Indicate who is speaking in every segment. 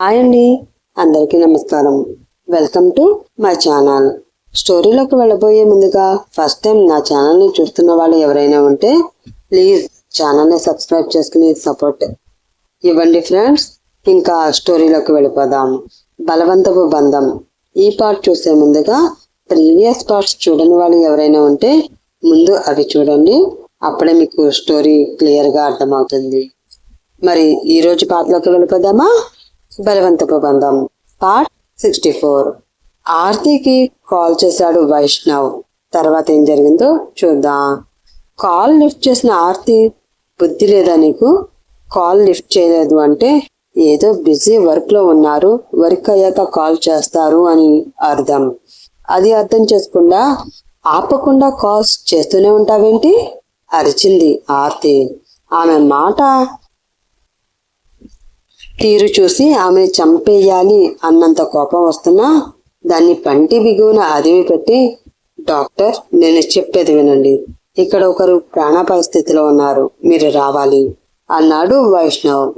Speaker 1: Hi అండి. అందరికీ నమస్కారం. Welcome to my channel. స్టోరీలోకి వెళ్ళబోయే ముందుగా ఫస్ట్ టైం నా ఛానల్ని చూస్తున్న వాళ్ళు ఎవరైనా ఉంటే ప్లీజ్ ఛానల్ని సబ్స్క్రైబ్ చేసుకుని సపోర్ట్ ఇవ్వండి ఫ్రెండ్స్. ఇంకా స్టోరీలోకి వెళ్ళిపోదాం. బలవంతపు బంధం. ఈ పార్ట్ చూసే ముందుగా ప్రీవియస్ పార్ట్స్ చూడని వాళ్ళు ఎవరైనా ఉంటే ముందు అవి చూడండి. అప్పుడే మీకు స్టోరీ క్లియర్గా అర్థమవుతుంది. మరి ఈరోజు పాటలోకి వెళ్ళిపోదామా? బలవంతపు బంధం పార్ట్ సిక్స్టీ ఫోర్. ఆర్తికి కాల్ చేశాడు వైష్ణవ్. తర్వాత ఏం జరిగిందో చూద్దాం. కాల్ లిఫ్ట్ చేసిన ఆర్తి బుద్ధి లేదా నీకు? కాల్ లిఫ్ట్ చేయలేదు అంటే ఏదో బిజీ వర్క్లో ఉన్నారు. వర్క్ అయ్యాక కాల్ చేస్తారు అని అర్థం. అది అర్థం చేసుకుండా ఆపకుండా కాల్స్ చేస్తూనే ఉంటావేంటి? అరిచింది ఆర్తి. ఆమె మాట తీరు చూసి ఆమెను చంపేయాలి అన్నంత కోపం వస్తున్నా దాన్ని పంటి బిగువున అదివి పెట్టి డాక్టర్ నేను చెప్పేది వినండి. ఇక్కడ ఒకరు ప్రాణాపాయ స్థితిలో ఉన్నారు. మీరు రావాలి. అన్నాడు వైష్ణవ్.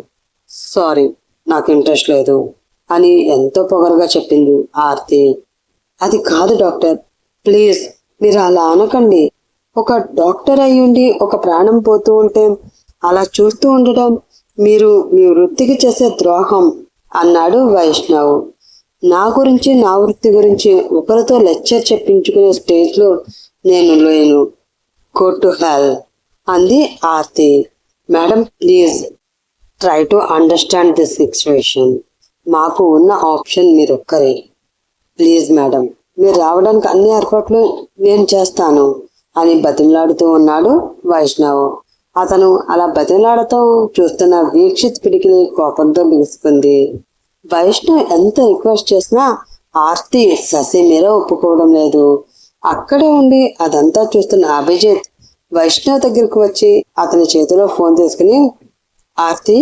Speaker 1: సారీ నాకు ఇంట్రెస్ట్ లేదు అని ఎంతో పొగరుగా చెప్పింది ఆర్తి. అది కాదు డాక్టర్. ప్లీజ్ మీరు అలా అనకండి. ఒక డాక్టర్ అయ్యుండి ఒక ప్రాణం పోతూ ఉంటే అలా చూస్తూ ఉండడం మీరు మీ వృత్తికి చేసే ద్రోహం అన్నాడు వైష్ణవ్. నా గురించి నా వృత్తి గురించి ఒకరితో లెక్చర్ చెప్పించుకునే స్టేజ్లో నేను లేను. గో టు హెల్ అంది Aarti. Madam please try to understand this situation మాకు ఉన్న ఆప్షన్ మీరు ఒక్కరే ప్లీజ్ మేడం మీరు రావడానికి అన్ని ఏర్పాట్లు నేను చేస్తాను అని బతిమలాడుతూ ఉన్నాడు వైష్ణవ్. అతను అలా బతిమలాడటం చూస్తున్న వీక్షిత్ పిడికిని కోపంతో బిగుసుకుంది వైష్ణవ్ ఎంత రిక్వెస్ట్ చేసినా ఆర్తి ససి మీద ఒప్పుకోవడం లేదు. అక్కడే ఉండి అదంతా చూస్తున్న అభిజిత్ వైష్ణవ్ దగ్గరికి వచ్చి అతని చేతిలో ఫోన్ తీసుకుని ఆర్తి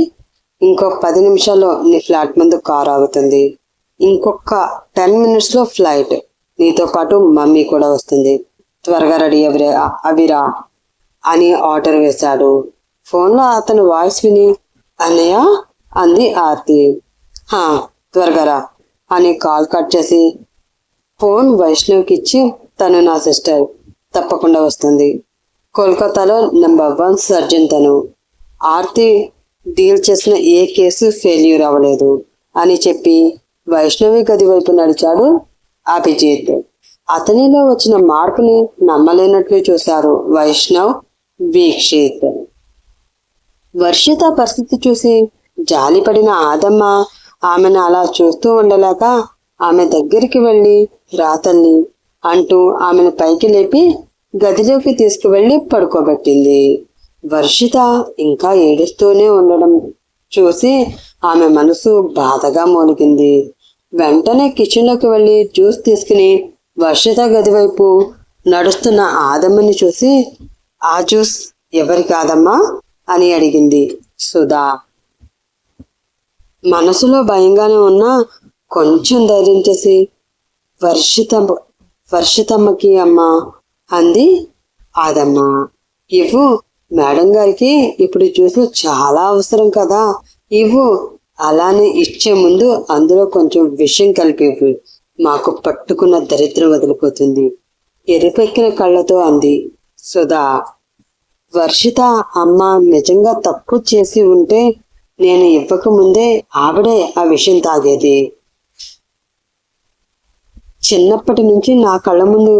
Speaker 1: ఇంకో పది నిమిషాల్లో నీ ఫ్లాట్ ముందు కారు ఆగుతుంది. ఇంకొక టెన్ మినిట్స్లో ఫ్లైట్. నీతో పాటు మమ్మీ కూడా వస్తుంది. త్వరగా రెడీ అవిరా అవిరా. అని ఆర్డర్ వేశాడు. ఫోన్లో అతని వాయిస్ విని అన్నయ్య అంది ఆర్తి. హా త్వరగరా అని కాల్ కట్ చేసి ఫోన్ వైష్ణవ్కి ఇచ్చి తను నా సిస్టర్. తప్పకుండా వస్తుంది. కోల్కతాలో నెంబర్ వన్ సర్జన్ తను. ఆర్తి డీల్ చేసిన ఏ కేసు ఫెయిల్యూర్ అవ్వలేదు అని చెప్పి వైష్ణవి గది వైపు నడిచాడు అభిజిత్. అతనిలో వచ్చిన మార్పుని నమ్మలేనట్లు చూశారు వైష్ణవ్. వీక్షిత్. వర్షిత పరిస్థితి చూసి జాలిపడిన ఆదమ్మ ఆమెను అలా చూస్తూ ఉండలేక ఆమె దగ్గరికి వెళ్ళి రాతల్ని అంటూ ఆమెను పైకి లేపి గదిలోకి తీసుకువెళ్ళి పడుకోబెట్టింది. వర్షిత ఇంకా ఏడుస్తూనే ఉండడం చూసి ఆమె మనసు బాధగా మూలిగింది వెంటనే కిచెన్లోకి వెళ్ళి జ్యూస్ తీసుకుని వర్షిత గది వైపు నడుస్తున్న ఆదమ్మని చూసి ఆ జ్యూస్ ఎవరి కాదమ్మా? అని అడిగింది సుధా. మనసులో భయంగానే ఉన్నా కొంచెం ధైర్యం చేసి వర్షిత వర్షితమ్మకి అమ్మా అంది ఆదమ్మ. ఇవ్వు మేడం గారికి ఇప్పుడు జ్యూస్లు చాలా అవసరం కదా. ఇవ్వు అలానే ఇచ్చే ముందు అందులో కొంచెం విషయం కలిపి మాకు పట్టుకున్న దరిద్రం వదిలిపోతుంది. ఎరిపెక్కిన కళ్ళతో అంది సుధా. వర్షిత అమ్మ నిజంగా తప్పు చేసి ఉంటే నేను ఇవ్వకముందే ఆవిడే ఆ విషయం తాగేది. చిన్నప్పటి నుంచి నా కళ్ళ ముందు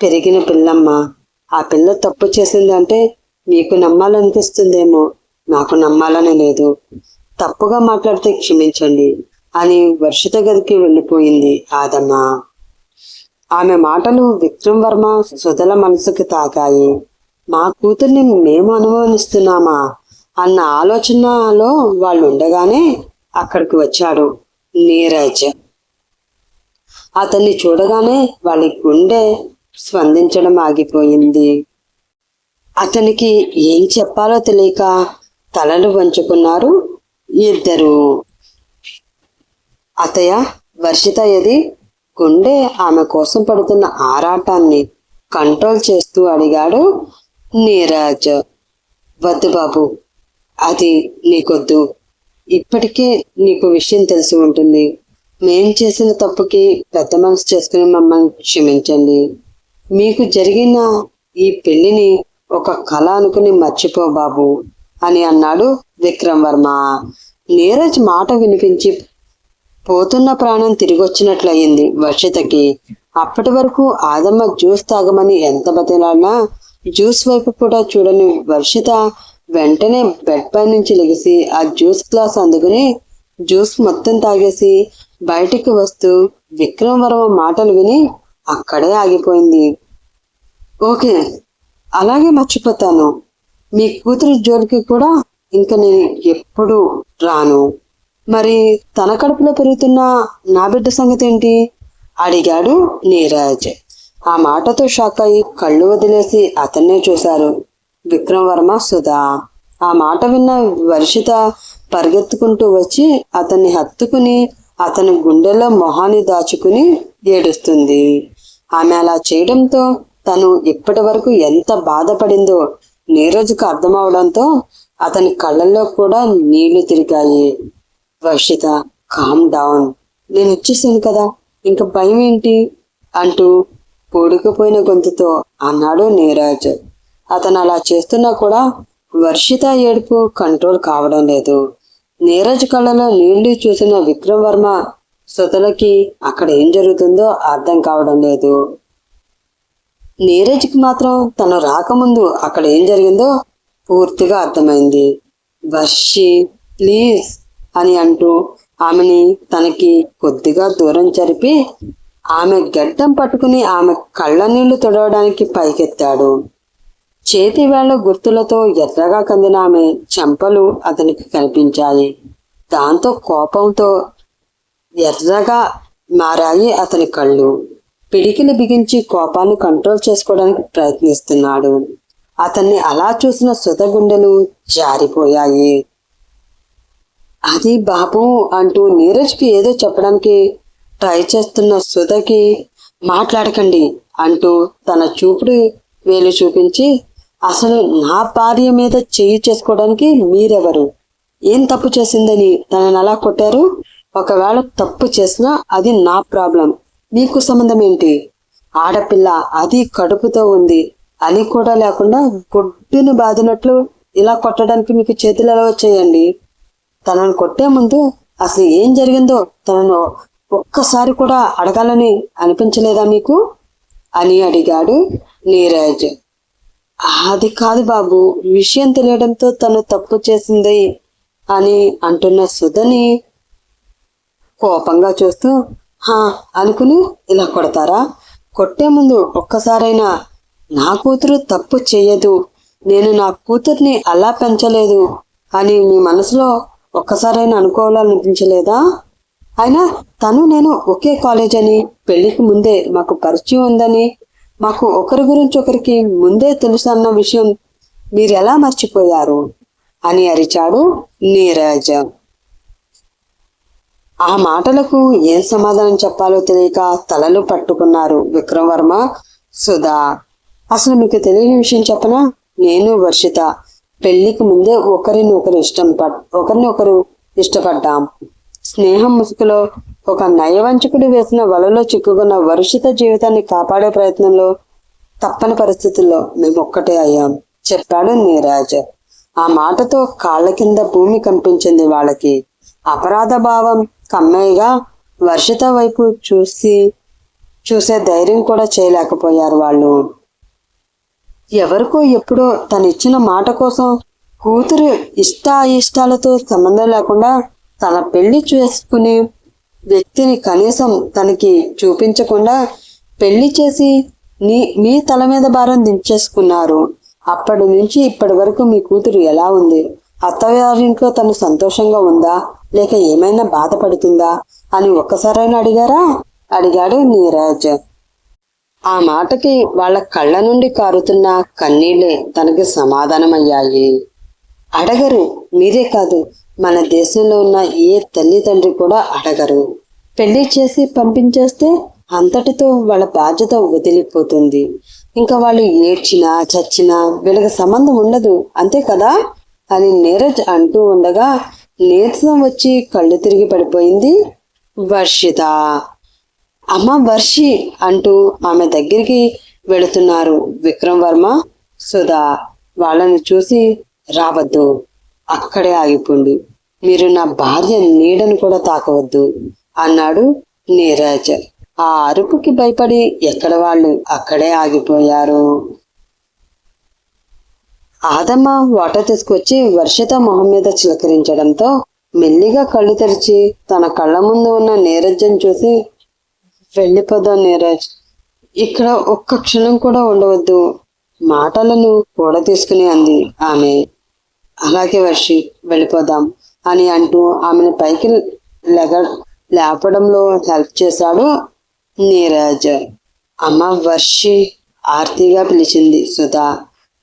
Speaker 1: పెరిగిన పిల్లమ్మ. ఆ పిల్ల తప్పు చేసిందంటే మీకు నమ్మాలనిపిస్తుందేమో? నాకు నమ్మాలని లేదు. తప్పుగా మాట్లాడితే క్షమించండి అని వర్షిత గదికి వెళ్ళిపోయింది ఆదమ్మ. ఆమె మాటలు విక్రమ్ వర్మ సుధల మనసుకు తాకాయి. మా కూతుర్ని మేము అనుభవిస్తున్నామా అన్న ఆలోచనలో వాళ్ళు ఉండగానే అక్కడికి వచ్చాడు నీరజ్. అతన్ని చూడగానే వాళ్ళ గుండె స్పందించడం ఆగిపోయింది. అతనికి ఏం చెప్పాలో తెలియక తలలు వంచుకున్నారు ఇద్దరు. అతయ్య వర్షిత ఏది? గుండె ఆమె కోసం పడుతున్న ఆరాటాన్ని కంట్రోల్ చేస్తూ అడిగాడు. నీరాజ్ వద్దు బాబు. అది నీకొద్దు. ఇప్పటికే నీకు విషయం తెలిసి ఉంటుంది. మేం చేసిన తప్పుకి పెద్ద మనసు చేసుకుని మమ్మల్ని క్షమించండి. మీకు జరిగిన ఈ పెళ్ళిని ఒక కళ అనుకుని మర్చిపో బాబు అని అన్నాడు విక్రమ్ వర్మ నీరజ్ మాట వినిపించి పోతున్న ప్రాణం తిరిగొచ్చినట్లయింది వర్షితకి. అప్పటి వరకు ఆదమ్మ జ్యూస్ తాగమని ఎంత బతిలాడినా జ్యూస్ వైపు కూడా చూడని వర్షిత వెంటనే బెడ్ పై నుంచి లెగిసి ఆ జ్యూస్ గ్లాస్ అందుకుని జ్యూస్ మొత్తం తాగేసి బయటికి వస్తూ విక్రమ్ వర్మ మాటలు విని అక్కడే ఆగిపోయింది. ఓకే అలాగే మర్చిపోతాను. మీ కూతురు జోలికి కూడా ఇంకా నేను ఎప్పుడు రాను. మరి తన కడుపులో పెరుగుతున్న నా బిడ్డ సంగతి ఏంటి? అడిగాడు నీరజ్. ఆ మాటతో షాక్ అయి కళ్ళు వదిలేసి అతన్నే చూశారు. విక్రమ్ వర్మ సుధా. ఆ మాట విన్న వర్షిత పరిగెత్తుకుంటూ వచ్చి అతన్ని హత్తుకుని అతని గుండెలో మొహాన్ని దాచుకుని ఏడుస్తుంది. ఆమె అలా చేయడంతో తను ఇప్పటి వరకు ఎంత బాధపడిందో నీరజ్కు అర్థమవడంతో అతని కళ్ళల్లో కూడా నీళ్ళు తిరిగాయి. Varshita calm down. నేను ఇచ్చేసాను కదా. ఇంకా భయం ఏంటి? అంటూ పూడుకుపోయిన గొంతుతో అన్నాడు నీరాజ్. అతను అలా చేస్తున్నా కూడా వర్షిత ఏడుపు కంట్రోల్ కావడం లేదు. నీరజ్ కళ్ళలో నీళ్ళు చూసిన విక్రమ్ వర్మ సుతలకి అక్కడ ఏం జరుగుతుందో అర్థం కావడం లేదు. నీరజ్కి మాత్రం తను రాకముందు అక్కడ ఏం జరిగిందో పూర్తిగా అర్థమైంది. వర్షి ప్లీజ్ అని అంటూ ఆమెని తనకి కొద్దిగా దూరం జరిపి ఆమె గడ్డం పట్టుకుని ఆమె కళ్ళ నీళ్ళు తొడవడానికి పైకెత్తాడు. చేతి వేళ్ళ గుర్తులతో ఎర్రగా కందిన ఆమె చెంపలు అతనికి కనిపించాయి. దాంతో కోపంతో ఎర్రగా మారాయి అతని కళ్ళు. పిడికిలి బిగించి కోపాన్ని కంట్రోల్ చేసుకోవడానికి ప్రయత్నిస్తున్నాడు. అతన్ని అలా చూసిన సుధగుండెలు జారిపోయాయి. అది బాబు అంటూ నీరజ్కి ఏదో చెప్పడానికి ట్రై చేస్తున్న సుధకి మాట్లాడకండి అంటూ తన చూపుడు వేలు చూపించి అసలు నా భార్య మీద చెయ్యి చేసుకోవడానికి మీరెవరు? ఏం తప్పు చేసిందని తనని అలా కొట్టారు? ఒకవేళ తప్పు చేసినా అది నా ప్రాబ్లం. మీకు సంబంధం ఏంటి? ఆడపిల్ల అది కడుపుతో ఉంది. అని కూడా లేకుండా గుడ్డును బాదినట్లు ఇలా కొట్టడానికి మీకు చేతులు ఎలా వచ్చాయండి? తనను కొట్టే ముందు అసలు ఏం జరిగిందో తనను ఒక్కసారి కూడా అడగాలని అనిపించలేదా మీకు? అని అడిగాడు నీరజ్. అది కాదు బాబు విషయం తెలియడంతో తను తప్పు చేసింది అని అంటున్న సుధని కోపంగా చూస్తూ హా అనుకుని ఇలా కొడతారా? కొట్టే ముందు ఒక్కసారైనా నా కూతురు తప్పు చేయదు నేను నా కూతుర్ని అలా పెంచలేదు అని మీ మనసులో ఒక్కసారైనా అనుకోవాలనిపించలేదా? అయినా తను నేను ఒకే కాలేజ్ అని పెళ్ళికి ముందే మాకు పరిచయం ఉందని మాకు ఒకరి గురించి ఒకరికి ముందే తెలుసు అన్న విషయం మీరు ఎలా మర్చిపోయారు? అని అరిచాడు నీరజ్. ఆ మాటలకు ఏం సమాధానం చెప్పాలో తెలియక తలలు పట్టుకున్నారు విక్రమ్ వర్మ సుధా. అసలు మీకు తెలియని విషయం చెప్పనా? నేను వర్షిత. పెళ్ళికి ముందే ఒకరిని ఒకరు ఇష్టం పడ్ ఒకరిని ఒకరు ఇష్టపడ్డాం. స్నేహం ముసుగులో ఒక నయవంచకుడు వేసిన వలలో చిక్కుకున్న వరుషిత జీవితాన్ని కాపాడే ప్రయత్నంలో తప్పని పరిస్థితుల్లో మేము ఒక్కటే అయ్యాం చెప్పాడు నీరాజ్. ఆ మాటతో కాళ్ళ కింద భూమి కనిపించింది వాళ్ళకి. అపరాధ భావం కమ్మయ్యగా వర్షిత వైపు చూసి చూసే ధైర్యం కూడా చేయలేకపోయారు వాళ్ళు. ఎవరికో ఎప్పుడో తను ఇచ్చిన మాట కోసం కూతురు ఇష్ట ఇష్టాలతో సంబంధం లేకుండా తన పెళ్ళి చేసుకునే వ్యక్తిని కనీసం తనకి చూపించకుండా పెళ్ళి చేసి నీ మీ తల మీద భారం దించేసుకున్నారు. అప్పటి నుంచి ఇప్పటి వరకు మీ కూతురు ఎలా ఉంది? అత్తవారింట్లో తను సంతోషంగా ఉందా? లేక ఏమైనా బాధపడుతుందా? అని ఒక్కసారైనా అడిగారా? అడిగాడు నీరాజ్. ఆ మాటకి వాళ్ళ కళ్ళ నుండి కారుతున్న కన్నీళ్ళే తనకి సమాధానమయ్యాయి. అడగరు. మీరే కాదు మన దేశంలో ఉన్న ఏ తల్లిదండ్రి కూడా అడగరు. పెళ్ళి చేసి పంపించేస్తే అంతటితో వాళ్ళ బాధ్యత వదిలిపోతుంది. ఇంకా వాళ్ళు ఏడ్చినా చచ్చినా వీళ్ళకి సంబంధం ఉండదు. అంతే కదా? అని నీరజ్ అంటూ ఉండగా నీరసం వచ్చి కళ్ళు తిరిగి పడిపోయింది వర్షిత. అమ్మ వర్షి అంటూ ఆమె దగ్గరికి వెళుతున్నారు విక్రమ్ వర్మ సుధా. వాళ్ళని చూసి రావద్దు. అక్కడే ఆగిపోండి. మీరు నా భార్య నీడను కూడా తాకవద్దు అన్నాడు నీరజ్. ఆ అరుపుకి భయపడి ఎక్కడ వాళ్ళు? అక్కడే ఆగిపోయారు. ఆదమ్మ వాటర్ తీసుకొచ్చి వర్షిత మొహం మీద చిలకరించడంతో మెల్లిగా కళ్ళు తెరిచి తన కళ్ళ ముందు ఉన్న నీరజ్ని చూసి వెళ్ళిపోదాం నీరజ్? ఇక్కడ ఒక్క క్షణం కూడా ఉండవద్దు. మాటలను కూడా తీసుకుని అంది ఆమె. అలాగే వర్షి వెళ్ళిపోదాం అని అంటూ ఆమెను పైకి లెగ లేపడంలో హెల్ప్ చేశాడు నీరజ్. అమ్మ వర్షి ఆర్తిగా పిలిచింది సుధా.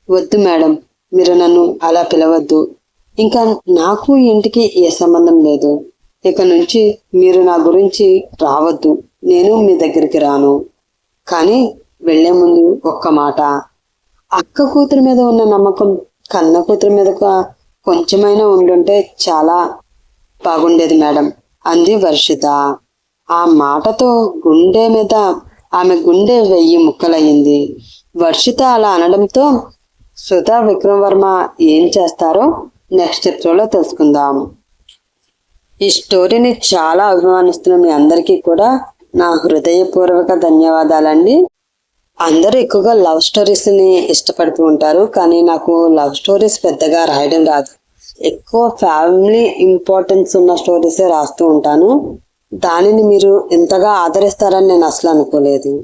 Speaker 1: వద్దు మేడం మీరు నన్ను అలా పిలవద్దు. ఇంకా నాకు ఇంటికి ఏ సంబంధం లేదు. ఇక నుంచి మీరు నా గురించి రావద్దు. నేను మీ దగ్గరికి రాను. కానీ వెళ్ళే ముందు ఒక్క మాట. అక్క కూతురు మీద ఉన్న నమ్మకం కన్న కూతురు మీద కొంచెమైనా ఉండుంటే చాలా బాగుండేది మేడం. అంది వర్షిత ఆ మాటతో గుండె మీద ఆమె గుండె వెయ్యి ముక్కలయ్యింది. వర్షిత అలా అనడంతో సుధా విక్రమ్ వర్మ ఏం చేస్తారో నెక్స్ట్ ఎపిసోడ్లో తెలుసుకుందాం. ఈ స్టోరీని చాలా అభిమానిస్తున్న మీ అందరికీ కూడా నా హృదయపూర్వక ధన్యవాదాలండి. అందరూ ఎక్కువగా లవ్ స్టోరీస్ని ఇష్టపడుతూ ఉంటారు కానీ నాకు లవ్ స్టోరీస్ పెద్దగా రాయడం రాదు. ఎక్కువ ఫ్యామిలీ ఇంపార్టెన్స్ ఉన్న స్టోరీసే రాస్తూ ఉంటాను. దానిని మీరు ఇంతగా ఆదరిస్తారని నేను అసలు అనుకోలేదు.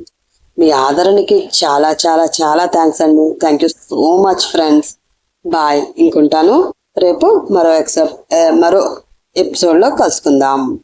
Speaker 1: మీ ఆదరణకి చాలా చాలా చాలా థ్యాంక్స్ అండి. Thank you so much friends bye ఇంకుంటాను. రేపు మరో ఎక్సెప్ట్ మరో ఎపిసోడ్లో కలుసుకుందాం.